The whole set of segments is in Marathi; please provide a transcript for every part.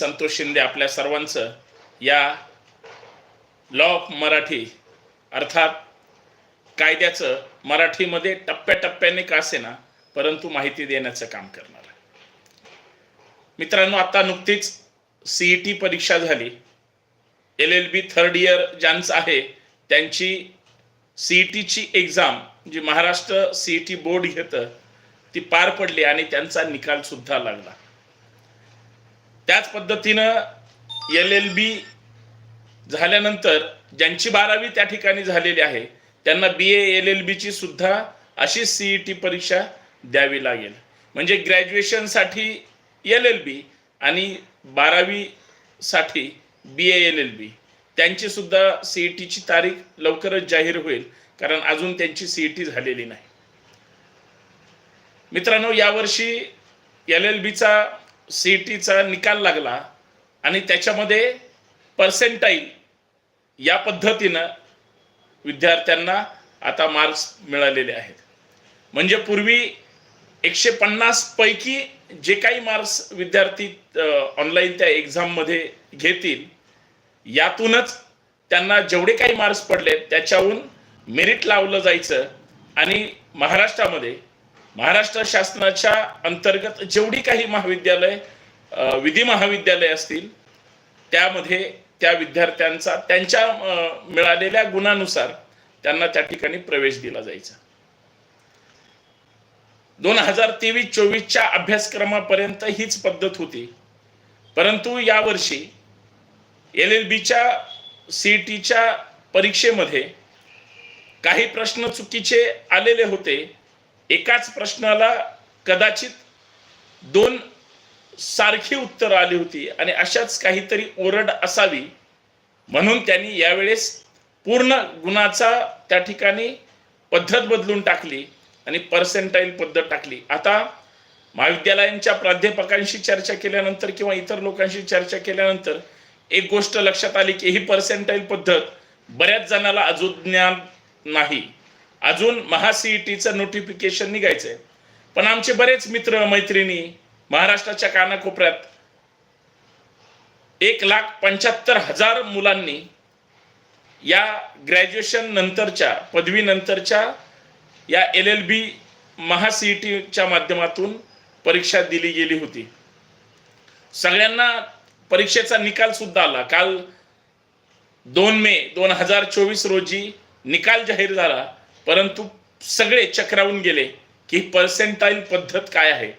संतोष शिंदे आपल्या सर्वांचं या लॉ ऑफ मराठी अर्थात कायद्याचं मराठीमध्ये टप्प्याटप्प्याने का असेना परंतु माहिती देण्याचं काम करणार आहे. मित्रांनो आता नुकतीच सीई टी परीक्षा झाली. L L B third year ज्यांचं आहे त्यांची सीई टीची एक्झाम जी Maharashtra C E T board घेतं ती पार पडली आणि त्यांचा निकाल सुद्धा लागला. त्याच पद्धतीनं एल एल बी झाल्यानंतर ज्यांची बारावी त्या ठिकाणी झालेली आहे त्यांना बी ए एल एल बीची सुद्धा अशी सीई टी परीक्षा द्यावी लागेल. म्हणजे ग्रॅज्युएशनसाठी एल एल बी आणि बारावीसाठी बी ए एल एल बी त्यांची सुद्धा सीई टीची तारीख लवकरच जाहीर होईल कारण अजून त्यांची सीई टी झालेली नाही. मित्रांनो यावर्षी एल एल बीचा सी टीचा निकाल लागला आणि त्याच्यामध्ये पर्सेंटाईल या पद्धतीनं विद्यार्थ्यांना आता मार्क्स मिळालेले आहेत. म्हणजे पूर्वी एकशे पन्नास पैकी जे काही मार्क्स विद्यार्थी ऑनलाईन त्या एक्झाममध्ये घेतील यातूनच त्यांना जेवढे काही मार्क्स पडले त्याच्याहून मेरिट लावलं जायचं आणि महाराष्ट्रामध्ये महाराष्ट्र शासनाच्या अंतर्गत जेवढी काही महाविद्यालय विधी महाविद्यालय असतील त्यामध्ये त्या विद्यार्थ्यांचा त्यांच्या मिळालेल्या गुणानुसार त्यांना त्या ठिकाणी प्रवेश दिला जायचा. दोन हजार तेवीस चोवीसच्या अभ्यासक्रमापर्यंत हीच पद्धत होती. परंतु यावर्षी एल एल बीच्या सी टीच्या परीक्षेमध्ये काही प्रश्न चुकीचे आलेले होते. एकाच प्रश्नाला कदाचित दोन सारखी उत्तरं आली होती आणि अशाच काहीतरी ओरड असावी म्हणून त्यांनी यावेळेस पूर्ण गुणाचा त्या ठिकाणी पद्धत बदलून टाकली आणि पर्सेंटाईल पद्धत टाकली. आता महाविद्यालयांच्या प्राध्यापकांशी चर्चा केल्यानंतर किंवा इतर लोकांशी चर्चा केल्यानंतर एक गोष्ट लक्षात आली की ही पर्सेंटाईल पद्धत बऱ्याच जणाला अजून ज्ञान नाही. अजून महासीईटीचं नोटिफिकेशन निघायचंय. पण आमचे बरेच मित्र मैत्रिणी महाराष्ट्राच्या कानाकोपऱ्यात एक लाख पंच्याहत्तर हजार मुलांनी या ग्रॅज्युएशन नंतरच्या पदवी नंतरच्या या एल एल बी महासीईटीच्या माध्यमातून परीक्षा दिली गेली होती. सगळ्यांना परीक्षेचा निकाल सुद्धा आला. काल दोन मे दोन हजार चोवीस रोजी निकाल जाहीर झाला. परंतु सगळे चक्रावून गेले की पर्सेंटाईल पद्धत काय आहे?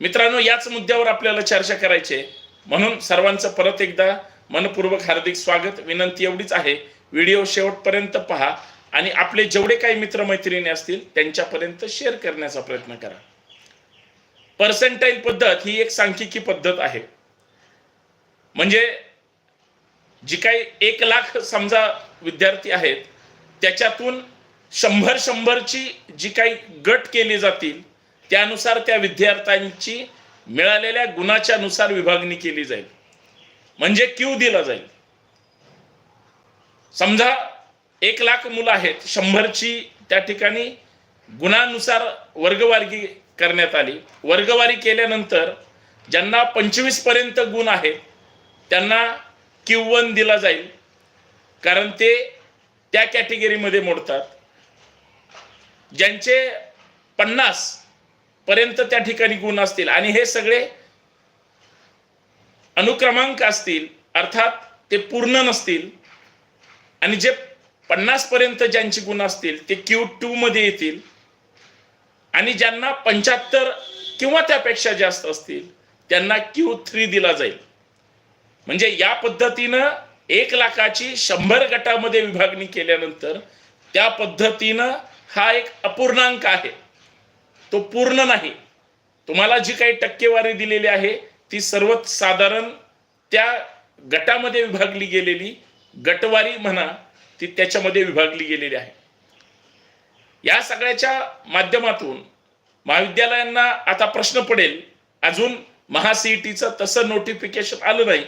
मित्रांनो याच मुद्द्यावर आपल्याला चर्चा करायची आहे. म्हणून सर्वांचं परत एकदा मनपूर्वक हार्दिक स्वागत. विनंती एवढीच आहे. व्हिडिओ शेवटपर्यंत पहा आणि आपले जेवढे काही मित्रमैत्रिणी असतील त्यांच्यापर्यंत शेअर करण्याचा प्रयत्न करा. पर्सेंटाईल पद्धत ही एक सांख्यिकी पद्धत आहे. म्हणजे जी काही एक लाख समजा विद्यार्थी आहेत त्याच्यातून शंभर शंभरची जी काही गट केली जातील त्यानुसार त्या विद्यार्थ्यांची मिळालेल्या गुणाच्या नुसार विभागणी केली जाईल. म्हणजे क्यू दिला जाईल. समजा एक लाख मुलं आहेत शंभरची त्या ठिकाणी गुणानुसार वर्गवारी करण्यात आली. वर्गवारी केल्यानंतर ज्यांना पंचवीसपर्यंत गुण आहेत त्यांना क्यू वन दिला जाईल. कारण ते त्या कॅटेगरीमध्ये मोडतात. ज्यांचे पन्नास पर्यंत त्या ठिकाणी गुण असतील आणि हे सगळे अनुक्रमांक असतील अर्थात ते पूर्ण नसतील आणि जे पन्नास पर्यंत ज्यांचे गुण असतील ते क्यू टू मध्ये येतील आणि ज्यांना पंच्याहत्तर किंवा त्यापेक्षा जास्त असतील त्यांना क्यू थ्री दिला जाईल. म्हणजे या पद्धतीनं एक लाखाची शंभर गटामध्ये विभागणी केल्यानंतर त्या पद्धतीनं हा एक अपूर्णांक आहे. तो पूर्ण नाही. तुम्हाला जी काही टक्केवारी दिलेली आहे ती सर्व साधारण त्या गटामध्ये विभागली गेलेली गटवारी म्हणा ती त्याच्यामध्ये विभागली गेलेली आहे. या सगळ्याच्या माध्यमातून महाविद्यालयांना आता प्रश्न पडेल अजून महासीईटीचं तसं नोटिफिकेशन आलं नाही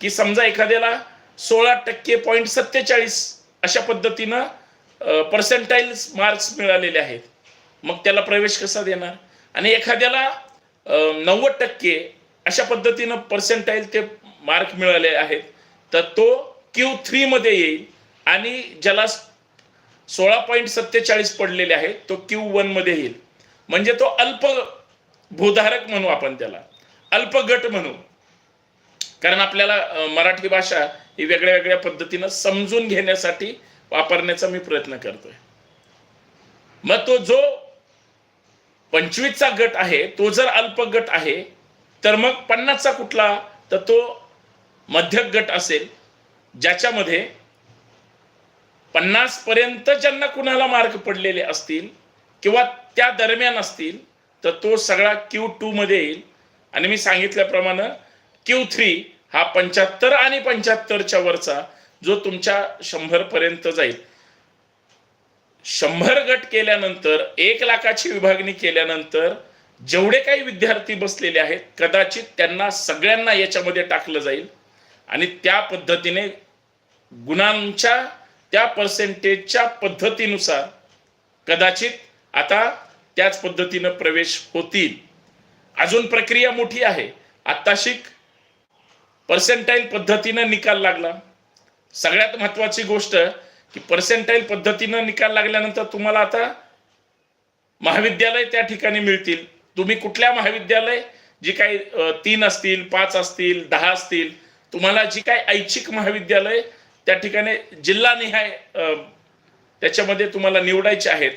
की समजा एखाद्याला सोळा टक्के पॉईंट सत्तेचाळीस अशा पद्धतीनं पर्सेंटाईल मार्क्स मिळालेले आहेत. मग त्याला प्रवेश कसा देणार? आणि एखाद्याला नव्वद टक्के अशा पद्धतीनं पर्सेंटाईल ते मार्क मिळाले आहेत. तर तो क्यू थ्रीमध्ये येईल आणि ज्याला सोळा पॉईंट सत्तेचाळीस पडलेले आहेत तो क्यू वनमध्ये येईल. म्हणजे तो अल्प भूधारक म्हणू आपण त्याला. अल्प गट म्हणू. कारण आपल्याला मराठी भाषा ही वेगळ्या वेगळ्या पद्धतीनं समजून घेण्यासाठी वापरण्याचा मी प्रयत्न करतोय. मग तो जो पंचवीसचा गट आहे तो जर अल्प गट आहे तर मग पन्नासचा कुठला? तर तो मध्यक गट असेल ज्याच्यामध्ये पन्नास पर्यंत ज्यांना कुणाला मार्क पडलेले असतील किंवा त्या दरम्यान असतील तर तो सगळा क्यू टू मध्ये येईल. आणि मी सांगितल्याप्रमाणे क्यू थ्री हा पंच्याहत्तर आणि पंच्याहत्तरच्या वरचा जो तुमच्या शंभर पर्यंत जाईल. शंभर गट केल्यानंतर एक लाखाची विभागणी केल्यानंतर जेवढे काही विद्यार्थी बसलेले आहेत कदाचित त्यांना सगळ्यांना याच्यामध्ये टाकलं जाईल. आणि त्या पद्धतीने गुणांच्या त्या पर्सेंटेजच्या पद्धतीनुसार कदाचित आता त्याच पद्धतीनं प्रवेश होतील. अजून प्रक्रिया मोठी आहे. आत्ताशिक पर्सेंटाईल पद्धतीनं निकाल लागला. सगळ्यात महत्वाची गोष्ट की पर्सेंटाईल पद्धतीनं निकाल लागल्यानंतर तुम्हाला आता महाविद्यालय त्या ठिकाणी मिळतील. तुम्ही कुठल्या महाविद्यालय जी काही तीन असतील पाच असतील दहा असतील तुम्हाला जी काही ऐच्छिक महाविद्यालय त्या ठिकाणी जिल्हानिहाय निहाय त्याच्यामध्ये तुम्हाला निवडायचे आहेत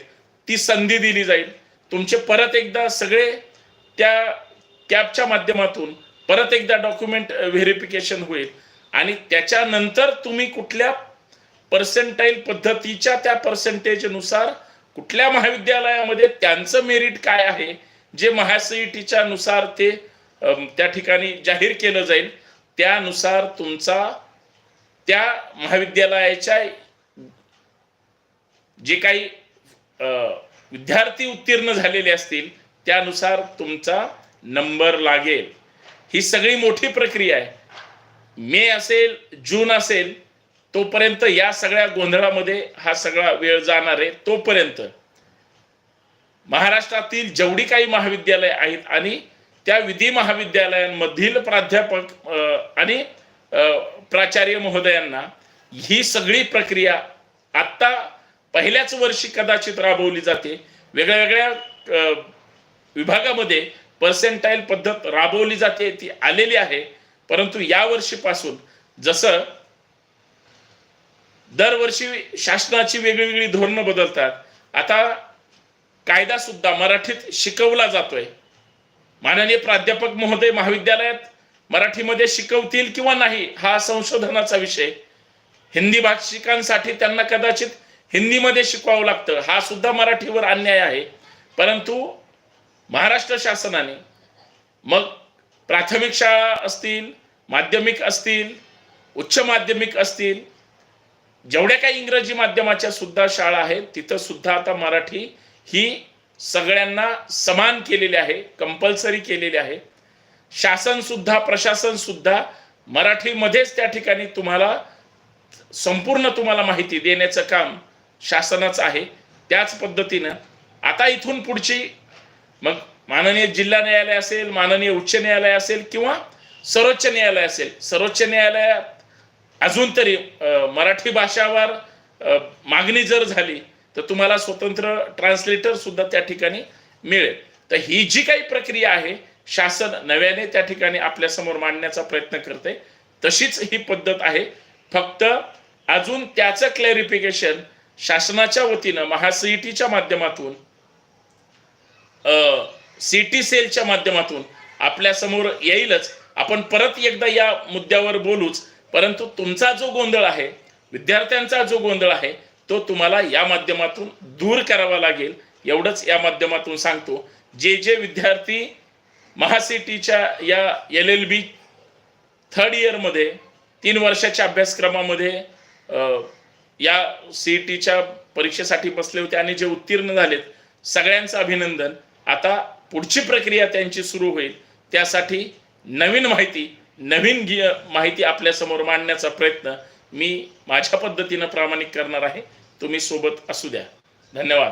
ती संधी दिली जाईल. तुमचे परत एकदा सगळे त्या कॅबच्या माध्यमातून परत एकदा डॉक्युमेंट व्हेरिफिकेशन होईल. आणि त्याच्यानंतर तुम्ही कुठल्या पर्सेंटाईल पद्धतीच्या त्या पर्सेंटेजनुसार कुठल्या महाविद्यालयामध्ये त्यांचं मेरिट काय आहे जे महासीईटीच्या नुसार ते त्या ठिकाणी जाहीर केलं जाईल त्यानुसार तुमचा त्या महाविद्यालयाच्या जे काही विद्यार्थी उत्तीर्ण झालेले असतील त्यानुसार तुमचा नंबर लागेल. ही सगळी मोठी प्रक्रिया आहे. मे असेल जून असेल तोपर्यंत या सगळ्या गोंधळामध्ये हा सगळा वेळ जाणार आहे तोपर्यंत. महाराष्ट्रातील जेवढी काही महाविद्यालय आहेत आणि त्या विधी महाविद्यालयांमधील प्राध्यापक आणि प्राचार्य महोदयांना ही सगळी प्रक्रिया आत्ता पहिल्याच वर्षी कदाचित राबवली जाते. वेगळ्या वेगळ्या विभागामध्ये पर्सेंटाईल पद्धत राबवली जाते ती आलेली आहे. परंतु यावर्षीपासून जसं दरवर्षी शासनाची वेगळी वेगळी धोरणं बदलतात आता कायदा सुद्धा मराठीत शिकवला जातोय. माननीय प्राध्यापक महोदय महाविद्यालयात मराठीमध्ये शिकवतील किंवा नाही हा संशोधनाचा विषय. हिंदी भाषिकांसाठी त्यांना कदाचित हिंदीमध्ये शिकवावं लागतं हा सुद्धा मराठीवर अन्याय आहे. परंतु महाराष्ट्र शासनाने मग प्राथमिक शाळा असतील माध्यमिक असतील उच्च माध्यमिक असतील जेवढ्या काही इंग्रजी माध्यमाच्या सुद्धा शाळा आहेत तिथं सुद्धा आता मराठी ही सगळ्यांना समान केलेली आहे कंपल्सरी केलेली आहे. शासन सुद्धा प्रशासन सुद्धा मराठीमध्येच त्या ठिकाणी तुम्हाला संपूर्ण तुम्हाला माहिती देण्याचं काम शासनाचं आहे. त्याच पद्धतीनं आता इथून पुढची मग माननीय जिल्हा न्यायालय असेल माननीय उच्च न्यायालय असेल किंवा सर्वोच्च न्यायालय असेल सर्वोच्च न्यायालयात अजून तरी मराठी भाषावर मागणी जर झाली तर तुम्हाला स्वतंत्र ट्रान्सलेटर सुद्धा त्या ठिकाणी मिळेल. तर ही जी काही प्रक्रिया आहे शासन नव्याने त्या ठिकाणी आपल्यासमोर मांडण्याचा प्रयत्न करते तशीच ही पद्धत आहे. फक्त अजून त्याचं क्लॅरिफिकेशन शासनाच्या वतीनं महासीईटीच्या माध्यमातून सिटी सेलच्या माध्यमातून आपल्यासमोर येईलच. आपण परत एकदा या मुद्द्यावर बोलूच. परंतु तुमचा जो गोंधळ आहे विद्यार्थ्यांचा जो गोंधळ आहे तो तुम्हाला या माध्यमातून दूर करावा लागेल. एवढंच या माध्यमातून सांगतो. जे जे विद्यार्थी महासिटीच्या या एल एल बी थर्ड इयरमध्ये तीन वर्षाच्या अभ्यासक्रमामध्ये या सी टीच्या परीक्षेसाठी बसले होते आणि जे उत्तीर्ण झालेत सगळ्यांचं अभिनंदन. आता पुढची प्रक्रिया त्यांची सुरू होईल. त्यासाठी नवीन माहिती नवीन गी माहिती आपल्यासमोर मांडण्याचा प्रयत्न मी माझ्या पद्धतीनं प्रामाणिक करणार आहे. तुम्ही सोबत असू द्या. धन्यवाद.